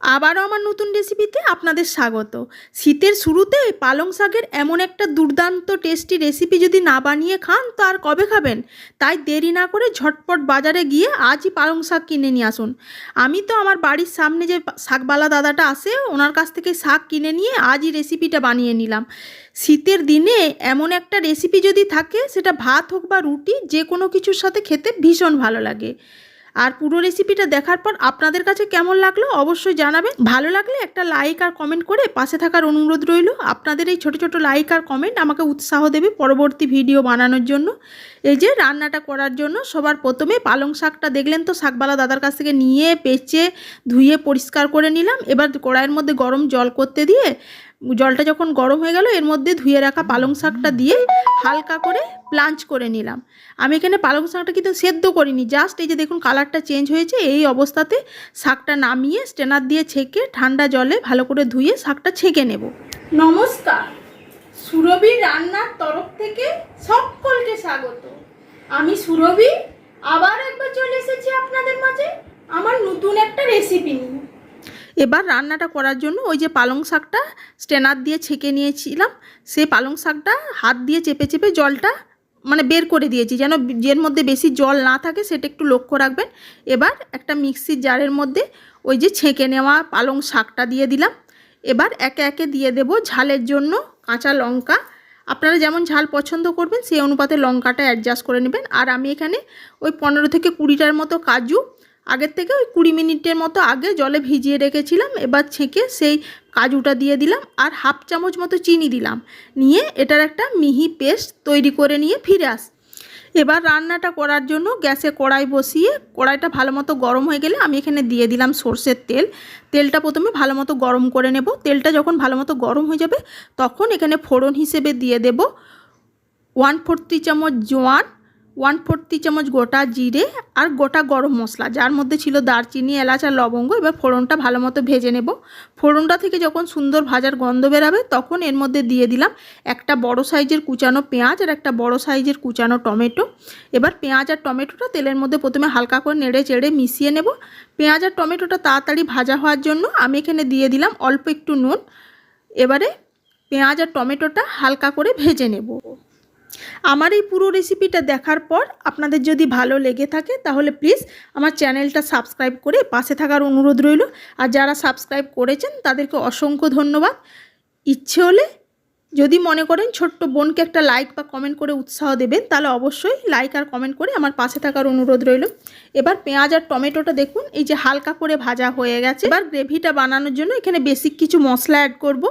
আবারও আমার নতুন রেসিপিতে আপনাদের স্বাগত। শীতের শুরুতে পালং শাকের এমন একটা দুর্দান্ত টেস্টি রেসিপি যদি না বানিয়ে খান, তো আর কবে খাবেন? তাই দেরি না করে ঝটপট বাজারে গিয়ে আজই পালং শাক কিনে নিয়ে আসুন। আমি তো আমার বাড়ির সামনে যে শাকবালা দাদাটা আসে ওনার কাছ থেকে শাক কিনে নিয়ে আজই রেসিপিটা বানিয়ে নিলাম। শীতের দিনে এমন একটা রেসিপি যদি থাকে, সেটা ভাত হোক বা রুটি যে কোনো কিছুর সাথে খেতে ভীষণ ভালো লাগে। আর পুরো রেসিপিটা দেখার পর আপনাদের কাছে কেমন লাগল অবশ্যই জানাবেন। ভালো লাগলে একটা লাইক আর কমেন্ট করে পাশে থাকার অনুরোধ রইল। আপনাদের এই ছোট ছোট লাইক আর কমেন্ট আমাকে উৎসাহ দেবে পরবর্তী ভিডিও বানানোর জন্য। এই যে রান্নাটা করার জন্য সবার প্রথমে পালং শাকটা দেখলেন তো, শাকবালা দাদার কাছ থেকে নিয়ে পেঁচে ধুয়ে পরিষ্কার করে নিলাম। এবার কড়াইয়ের মধ্যে গরম জল করতে দিয়ে জলটা যখন গরম হয়ে গেল, এর মধ্যে ধুয়ে রাখা পালং শাকটা দিয়ে হালকা করে প্লাঞ্চ করে নিলাম। আমি এখানে পালং শাকটা কিন্তু সেদ্ধ করিনি জাস্ট এই যে দেখুন কালারটা চেঞ্জ হয়েছে, এই অবস্থাতে শাকটা নামিয়ে স্টেনার দিয়ে ছেঁকে ঠান্ডা জলে ভালো করে ধুয়ে শাকটা ছেঁকে নেব। নমস্কার, সুরভি রান্নার তরফ থেকে সকলকে স্বাগত। আমি সুরভি, আবার একবার চলে এসেছি আপনাদের মাঝে, আমার নতুন একটা রেসিপি নিয়ে। এবার রান্নাটা করার জন্য ওই যে পালং শাকটা স্টেনার দিয়ে ছেঁকে নিয়েছিলাম, সেই পালং শাকটা হাত দিয়ে চেপে চেপে জলটা মানে বের করে দিয়েছি, যেন যের মধ্যে বেশি জল না থাকে সেটা একটু লক্ষ্য রাখবেন। এবার একটা মিক্সির জারের মধ্যে ওই যে ছেঁকে নেওয়া পালং শাকটা দিয়ে দিলাম। এবার একে একে দিয়ে দেব ঝালের জন্য কাঁচা লঙ্কা। আপনারা যেমন ঝাল পছন্দ করবেন, সেই অনুপাতে লঙ্কাটা অ্যাডজাস্ট করে নেবেন। আর আমি এখানে ওই পনেরো থেকে কুড়িটার মতো কাজু আগের থেকে ওই কুড়ি মিনিটের মতো আগে জলে ভিজিয়ে রেখেছিলাম, এবার ছেঁকে সেই কাজুটা দিয়ে দিলাম আর হাফ চামচ মতো চিনি দিলাম। নিয়ে এটার একটা মিহি পেস্ট তৈরি করে নিয়ে ফিরে আস। এবার রান্নাটা করার জন্য গ্যাসে কড়াই বসিয়ে, কড়াইটা ভালো মতো গরম হয়ে গেলে আমি এখানে দিয়ে দিলাম সর্ষের তেল। তেলটা প্রথমে ভালো মতো গরম করে নেব। তেলটা যখন ভালো মতো গরম হয়ে যাবে, তখন এখানে ফোড়ন হিসেবে দিয়ে দেব। ওয়ান ফোর্থ চামচ জোয়ান ওয়ান ফোর্থ চামচ গোটা জিরে আর গোটা গরম মশলা। যার মধ্যে ছিল দারচিনি, এলাচ আর লবঙ্গ। এবার ফোড়নটা ভালো মতো ভেজে নেব। ফোড়নটা থেকে যখন সুন্দর ভাজার গন্ধ বেরাবে, তখন এর মধ্যে দিয়ে দিলাম একটা বড় সাইজের কুচানো পেঁয়াজ আর একটা বড় সাইজের কুচানো টমেটো। এবার পেঁয়াজ আর টমেটোটা তেলের মধ্যে প্রথমে হালকা করে নেড়ে চেড়ে মিশিয়ে নেব। পেঁয়াজ আর টমেটোটা তাড়াতাড়ি ভাজা হওয়ার জন্য আমি এখানে দিয়ে দিলাম অল্প একটু নুন। এবারে পেঁয়াজ আর টমেটোটা হালকা করে ভেজে নেব। আমার এই পুরো রেসিপিটা দেখার পর আপনাদের যদি ভালো লেগে থাকে, তাহলে প্লিজ আমার চ্যানেলটা সাবস্ক্রাইব করে পাশে থাকার অনুরোধ রইল। আর যারা সাবস্ক্রাইব করেছেন, তাদেরকে অসংখ্য ধন্যবাদ। ইচ্ছে হলে যদি মনে করেন ছোট্ট বোনকে একটা লাইক বা কমেন্ট করে উৎসাহ দেবেন, তাহলে অবশ্যই লাইক আর কমেন্ট করে আমার পাশে থাকার অনুরোধ রইল। এবার পেঁয়াজ আর টমেটোটা দেখুন, এই যে হালকা করে ভাজা হয়ে গেছে। এবার গ্রেভিটা বানানোর জন্য এখানে বেসিক কিছু মশলা অ্যাড করব।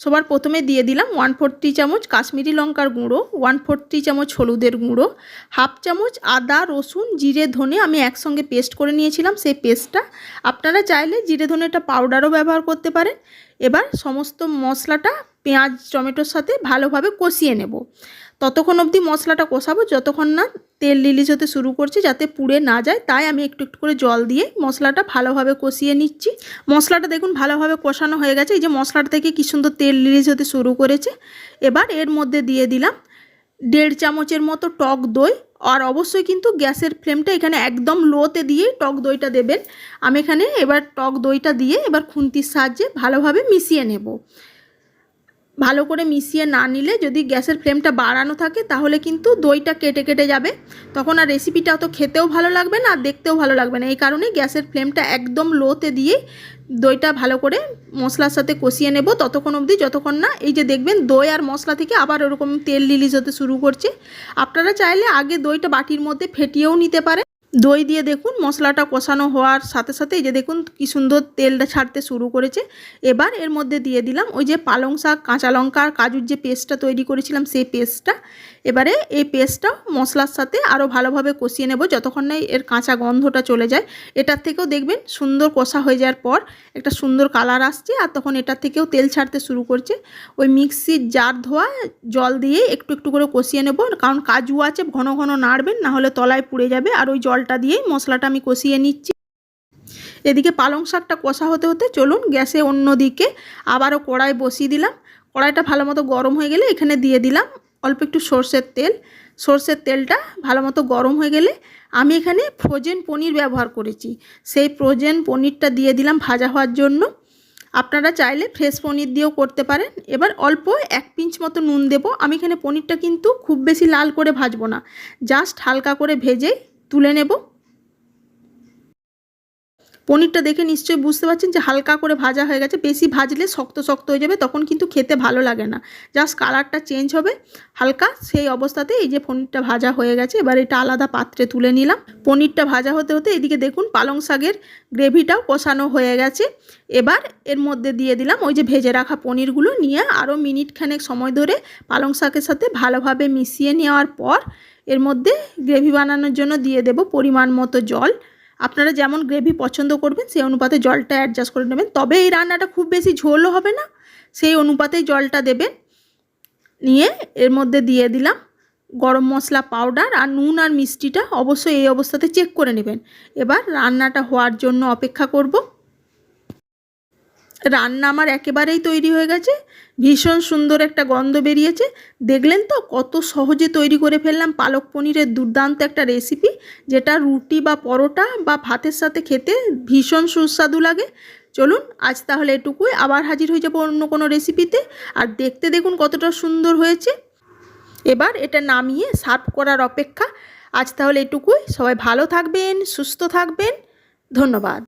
সবার প্রথমে দিয়ে দিলাম ওয়ান ফোরটি চামচ কাশ্মীরি লঙ্কার গুঁড়ো ওয়ান ফোরটি চামচ হলুদের গুঁড়ো হাফ চামচ আদা, রসুন, জিরে, ধনে আমি একসঙ্গে পেস্ট করে নিয়েছিলাম সেই পেস্টটা আপনারা চাইলে জিরে ধনেটা পাউডারও ব্যবহার করতে পারেন। এবার সমস্ত মশলাটা পেঁয়াজ, টমেটোর সাথে ভালোভাবে কষিয়ে নেব। ততক্ষণ অবধি মশলাটা কষাবো, যতক্ষণ না তেল রিলিজ হতে শুরু করছে যাতে পুড়ে না যায়, তাই আমি একটু একটু করে জল দিয়ে মশলাটা ভালোভাবে কষিয়ে নিচ্ছি। মশলাটা দেখুন ভালোভাবে কষানো হয়ে গেছে, এই যে মশলাটা থেকে কী সুন্দর তেল রিলিজ হতে শুরু করেছে। এবার এর মধ্যে দিয়ে দিলাম দেড় চামচের মতো টক দই, আর অবশ্যই কিন্তু গ্যাসের ফ্লেমটা এখানে একদম লোতে দিয়ে টক দইটা দেবেন। আমি এখানে এবার টক দইটা দিয়ে এবার খুন্তির সাহায্যে ভালোভাবে মিশিয়ে নেব। ভালো করে মিশিয়ে না নিলে যদি গ্যাসের ফ্লেমটা বাড়ানো থাকে, তাহলে কিন্তু দইটা কেটে কেটে যাবে। তখন আর রেসিপিটা অত খেতেও ভালো লাগবে না, আর দেখতেও ভালো লাগবে না। এই কারণে গ্যাসের ফ্লেমটা একদম লোতে দিয়ে দইটা ভালো করে মশলার সাথে কষিয়ে নেব ততক্ষণ অবধি, যতক্ষণ না এই যে দেখবেন দই আর মশলা থেকে আবার ওরকম তেল রিলিজ হতে শুরু করছে। আপনারা চাইলে আগে দইটা বাটির মধ্যে ফেটিয়েও নিতে পারেন। দই দিয়ে দেখুন মশলাটা কষানো হওয়ার সাথে সাথে যে দেখুন কি সুন্দর তেলটা ছাড়তে শুরু করেছে। এবার এর মধ্যে দিয়ে দিলাম ওই যে পালং শাক, কাঁচা লঙ্কা আর কাজুর যে পেস্টটা তৈরি করেছিলাম সেই পেস্টটা। এবারে এই পেস্টটা মশলার সাথে আরও ভালোভাবে কষিয়ে নেব যতক্ষণ না এর কাঁচা গন্ধটা চলে যায়। এটার থেকেও দেখবেন সুন্দর কষা হয়ে যাওয়ার পর একটা সুন্দর কালার আসছে আর তখন এটার থেকেও তেল ছাড়তে শুরু করছে। ওই মিক্সির জার ধোয়া, জল দিয়ে একটু একটু করে কষিয়ে নেব। কারণ কাজু আছে, ঘন ঘন নাড়বেন না হলে তলায় পুড়ে যাবে আর ওই জলটা দিয়েই মশলাটা আমি কষিয়ে নিচ্ছি। এদিকে পালং শাকটা কষা হতে হতে চলুন গ্যাসে অন্য দিকে আবারও কড়াই বসিয়ে দিলাম। কড়াইটা ভালো মতো গরম হয়ে গেলে এখানে দিয়ে দিলাম অল্প একটু সর্ষের তেল। সর্ষের তেলটা ভালো মতো গরম হয়ে গেলে আমি এখানে ফ্রোজেন পনির ব্যবহার করেছি। সেই ফ্রোজেন পনিরটা দিয়ে দিলাম ভাজা হওয়ার জন্য। আপনারা চাইলে ফ্রেশ পনির দিয়েও করতে পারেন। এবার অল্প এক পিঞ্চ মতো নুন দেবো। আমি এখানে পনিরটা কিন্তু খুব বেশি লাল করে ভাজবো না। জাস্ট হালকা করে ভেজেই তুলে নেব। পনিরটা দেখে নিশ্চয়ই বুঝতে পারছেন যে হালকা করে ভাজা হয়ে গেছে। বেশি ভাজলে শক্ত শক্ত হয়ে যাবে, তখন কিন্তু খেতে ভালো লাগে না। জাস্ট কালারটা চেঞ্জ হবে, হালকা সেই অবস্থাতে এই যে পনিরটা ভাজা হয়ে গেছে, এবার এটা আলাদা পাত্রে তুলে নিলাম। পনিরটা ভাজা হতে হতে এদিকে দেখুন পালং শাকের গ্রেভিটাও কষানো হয়ে গেছে। এবার এর মধ্যে দিয়ে দিলাম ওই যে ভেজে রাখা পনিরগুলো নিয়ে আরও মিনিট খানেক সময় ধরে পালং শাকের সাথে ভালোভাবে মিশিয়ে নেওয়ার পর এর মধ্যে গ্রেভি বানানোর জন্য দিয়ে দেব পরিমাণ মতো জল। আপনারা যেমন গ্রেভি পছন্দ করবেন, সেই অনুপাতে জলটা অ্যাডজাস্ট করে নেবেন। তবে এই রান্নাটা খুব বেশি ঝোলও হবে না, সেই অনুপাতেই জলটা দেবেন। নিয়ে এর মধ্যে দিয়ে দিলাম গরম মশলা পাউডার আর নুন আর মিষ্টিটা অবশ্যই এই অবস্থাতে চেক করে নেবেন। এবার রান্নাটা হওয়ার জন্য অপেক্ষা করব। রান্না আমার একেবারেই তৈরি হয়ে গেছে। ভীষণ সুন্দর একটা গন্ধ বেরিয়েছে। দেখলেন তো কত সহজে তৈরি করে ফেললাম পালক পনিরের দুর্দান্ত একটা রেসিপি যেটা রুটি বা পরোটা বা ভাতের সাথে খেতে ভীষণ সুস্বাদু লাগে। চলুন, আজ তাহলে এটুকুই। আবার হাজির হয়ে যাব অন্য কোনো রেসিপিতে আর দেখতে দেখুন কতটা সুন্দর হয়েছে। এবার এটা নামিয়ে সার্ভ করার অপেক্ষা। আজ তাহলে এটুকুই। সবাই ভালো থাকবেন, সুস্থ থাকবেন। ধন্যবাদ।